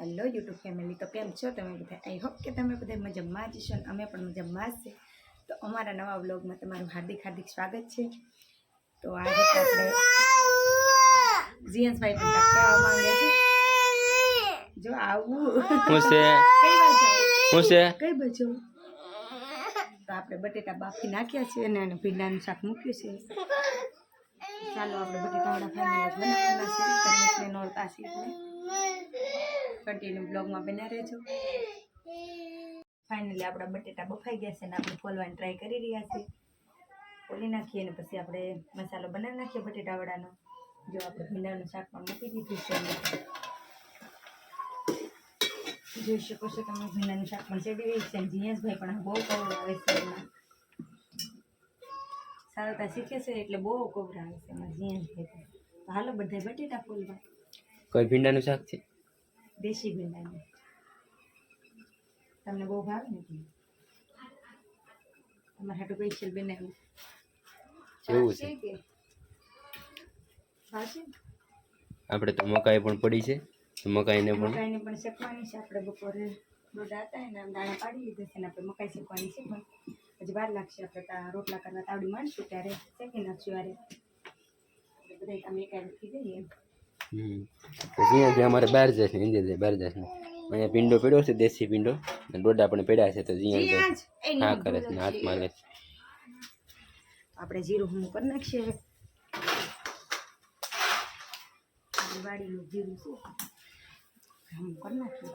Hello YouTube family તો કેમ છો તમે બધા? આઈ હોપ કે તમે બધા મજામાં જ છો અમે પણ મજામાં જ છે. તો અમારા નવા વ્લોગમાં તમારું હાર્દિક હાર્દિક સ્વાગત છે. તો આજે આપણે જીએન્સભાઈ પણ કરવા માંગે છે જો આવું. હું છે? કઈ બાજુ? હું છે? કઈ બાજુ? તો આપણે બટેટા બાફી નાખ્યા છે અને એને ભીંડાનું શાક મૂક્યું છે. ચાલો આપણે બટેટાવાળા ફાઈનલ બનાવવાના છે તરમસને નોરતા છે એટલે. કન્ટિન્યુ બ્લોગમાં બન્યા રહેજો. ફાઇનલી આપણા બટેટા બફાઈ ગયા છે અને આપણે ફોલવાની ટ્રાય કરી રહ્યા છીએ. ફોલી નાખીએ અને પછી આપણે મસાલો બનાવી નાખીએ બટેટાવાળાનો. જો આપણે ભીંડાનું શાક પણ મૂકી દીધું છે જોઈ શકો છો તમે, ભીંડાનું શાક પણ ચડી રહી છે જીનેશભાઈ પણ બહુ કવર આવે છે એમાં. સારતા શીખે છે એટલે બહુ કોબરા આવે છે એમાં જીનેશભાઈ હાલો બધા બટેટા ફોલવા. કોઈ ભીંડાનું શાક છે? દેશી ભીંડાની તમને બહુ ભાવે ને તમારે હાટું સ્પેશિયલ બનાવ્યું. જેવું છે? આપણે તો મકાઈ પણ પડી છે. તો મકાઈને પણ મકાઈને પણ શેકવાની છે. આપણે બપોરે રોડા હતા એને આમ દાણા પાડી લીધા છે ને આપણે મકાઈ શેકવાની છે પણ હજી વાર લાગશે. આપણે રોટલા કરવા તાવડી માંડશું ત્યારે શેકી નાખશું આરે બધા તમે એક મૂકી દઈએ હમ. તો જીયાથી અમારે બહાર જશે ઇન્ડિયા જાય બહાર જશે અહીંયા પિંડો પડ્યો છે દેશી પિંડો અને ડોડા પણ પડ્યા છે તો જીયા જીયા ના હા કરે છે હાથમાં લે છે. આપણે જીરું હું કરી નાખીએ વાડીનું જીરું છે હમું કરી નાખીએ.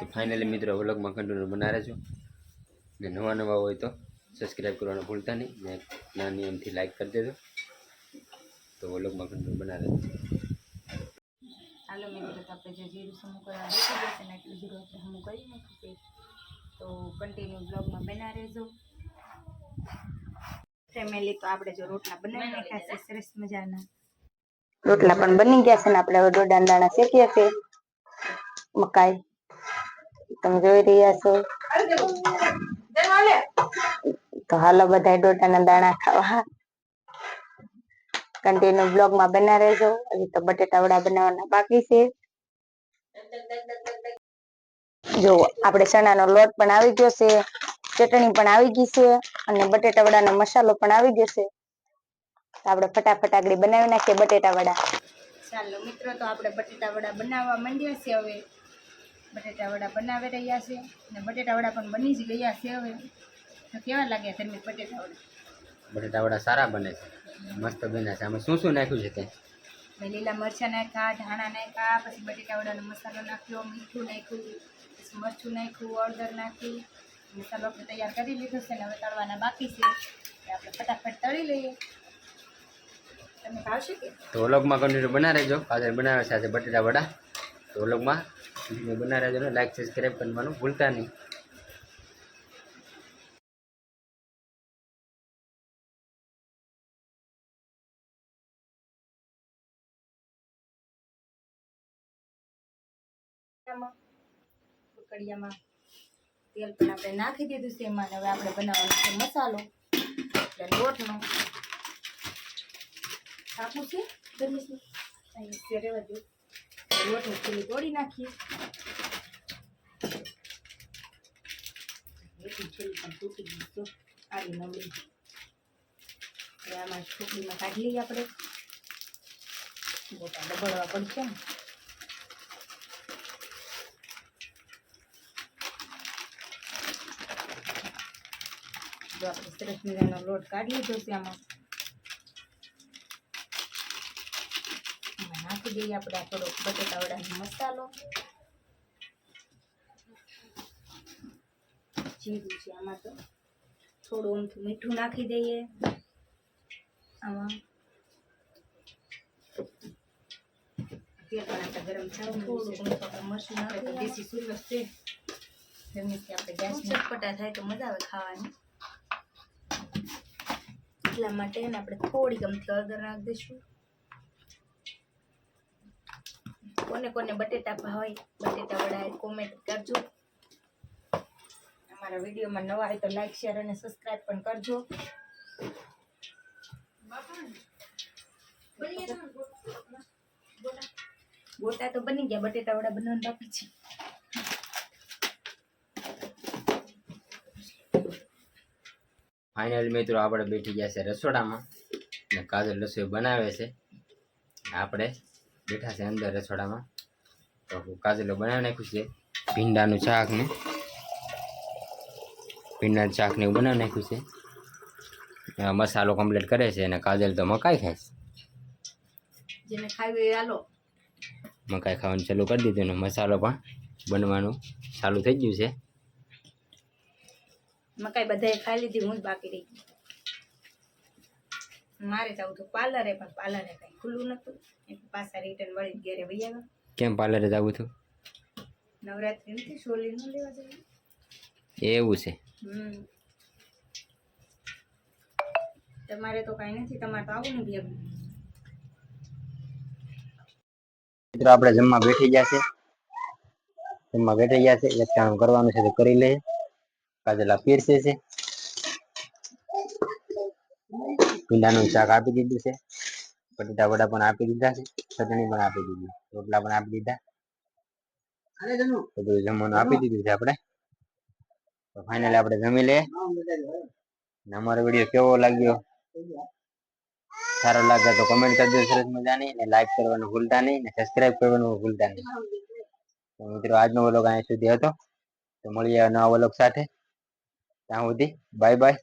તો ફાઇનલી મિત્રો વ્લોગમાં કન્ટિન્યુ બનાવે છો. ને નવા નવા હોય તો સબસ્ક્રાઈબ કરવાનું ભૂલતા નહીં. ને નાની એમથી લાઈક કરી દેજો. તો વ્લોગમાં કન્ટિન્યુ બનાવે ચાલો મિત્રો તો આપણે જે જીરું સમૂહ કરવા બેસી જશે ને એટલું જીરું આપણે હમું કરી નાખીએ તો કન્ટિન્યુ બ્લોગમાં બના રહેજો ફેમિલી તો આપણે જો રોટલા બનાવી નાખ્યા છે સરસ મજાના રોટલા પણ બની ગયા છે ને આપણે હવે દોડા દાણા શેકીએ છીએ. મકાઈ તમે જોઈ રહ્યા છો. તો હાલો બધા દોડાના દાણા ખાવા. કન્ટિન્યુ બ્લોગમાં બના રહેજો. હજી તો બટેટા વડા બનાવવાના બાકી છે. જો આપણે ચણાનો લોટ પણ આવી ગયો છે. ચટણી પણ આવી ગઈ છે અને બટેટા વડાનો મસાલો પણ આવી ગયો છે. તો આપણે ફટાફટ આગળ બનાવી નાખીએ બટેટા વડા. ચાલો મિત્રો તો આપણે બટેટા વડા બનાવવા માંડ્યા છે હવે. બટેટા વડા બનાવી રહ્યા છે અને બટેટા વડા પણ બની જ ગયા છે હવે. તો કેવા લાગ્યા તમને બટેટા વડા? બટેટા વડા સારા બને છે. મસ્ત બન્યા છે. આમાં શું શું નાખ્યું છે તે? લીલા મરચાં નાખ્યા ધાણા નાખ્યા પછી બટેટા વડાનો મસાલો નાખ્યો મીઠું નાખ્યું પછી મરચું નાખ્યું હળદર નાખી મસાલો આપણે તૈયાર કરી લીધો છે ને હવે તળવાના બાકી છે. આપણે ફટાફટ તળી લઈએ. તમે ભાવશે કે? તો વ્લોગમાં કન્ટિન્યુ બના રહેજો. ફાધર બનાવે છે આજે બટેટા વડા. તો વ્લોગમાં કન્ટિન્યુ બના રહેજો ને. લાઈક સબસ્ક્રાઈબ કરવાનું ભૂલતા નહીં. આમાં કડિયામાં તેલ પણ આપણે નાખી દીધું છે એમાં હવે આપણે બનાવવાનો છે મસાલો, એટલે લોટનો. કાપું છે? ગરમીસનું અહીં છે, રહેવા દે. લોટની તોડી નાખીએ. આવી આમાં છોકરીમાં કાઢી લઈએ આપણે. મોટા ડબડવા પડશે ને. જો આપણે સરસ મજાનો લોટ કાઢી લીધો છે આમાં. નાખી દઈએ આપણે આ થોડો બટેટા વડાનો મસાલો. જીરું છે આમાં તો. થોડું અમથું મીઠું નાખી દઈએ. આમાં. પણ આપણે ગરમ થાય થોડું આપણે મરચું નાખી દેશી સુરસ છે. ગરમીથી આપણે ગેસ ચટપટા થાય તો મજા આવે ખાવાની. એટલા માટે એને આપણે થોડી ગમથી હળદર નાખી દઈશું. કોને કોને બટેટા ભાવે બટેટા વડા કોમેન્ટ કરજો. અમારા વિડીયોમાં નવા હોય તો લાઈક શેર અને સબસ્ક્રાઇબ પણ કરજો. ગોટા તો બની ગયા બટેટા વડા બનાવવાનું બાકી છે. ફાઇનલ મિત્રો આપણે બેઠી ગયા છે રસોડામાં. ને કાજલ રસોઈ બનાવે છે. આપણે બેઠા છે અંદર રસોડામાં. તો કાજલો બનાવી નાખ્યું છે. ભીંડાનું શાક ને. ભીંડાનું શાક ને એવું બનાવી નાખ્યું છે. આ મસાલો કમ્પ્લીટ કરે છે અને કાજલ તો મકાઈ ખાય છે. મકાઈ ખાવાનું ચાલુ કરી દીધું ને મસાલો પણ બનવાનું ચાલુ થઈ ગયું છે. મકાઈ બધાએ ખાઈ લીધી હું જ બાકી રહી ગઈ. મારે જવું હતું પાર્લરે પણ પાર્લરે કંઈ ખુલ્લું નતું એટલે પાછા રિટર્ન વળી ઘેરે વહી આવ્યા. કેમ પાર્લરે જવું હતું? નવરાત્રી નથી સોલી નું લેવા જવું. એવું છે. હમ. તમારે તો કઈ નથી તમારે તો આવું નથી મિત્રો આપણે જમવા બેઠી ગયા છે. જમવા બેઠી ગયા છે એક કામ કરવાનું છે તો કરી લઈએ. કાજલા પીરસે છે ભીંડાનું શાક આપી દીધું છે બટેટા વડા પણ આપી દીધા છે ચટણી પણ આપી દીધી રોટલા પણ આપી દીધા બધું જમવાનું આપી દીધું છે આપણે તો ફાઇનલી આપણે જમી લઈએ અમારો વીડિયો કેવો લાગ્યો સારો લાગે તો કમેન્ટ કરજો સરસ મજાની ને લાઈક કરવાનું ભૂલતા નહીં ને સબસ્ક્રાઇબ કરવાનું ભૂલતા નહીં મિત્રો આજનો વ્લોગ અહીંયા સુધી હતો તો મળીએ નવા વ્લોગ સાથે ત્યાં સુધી બાય બાય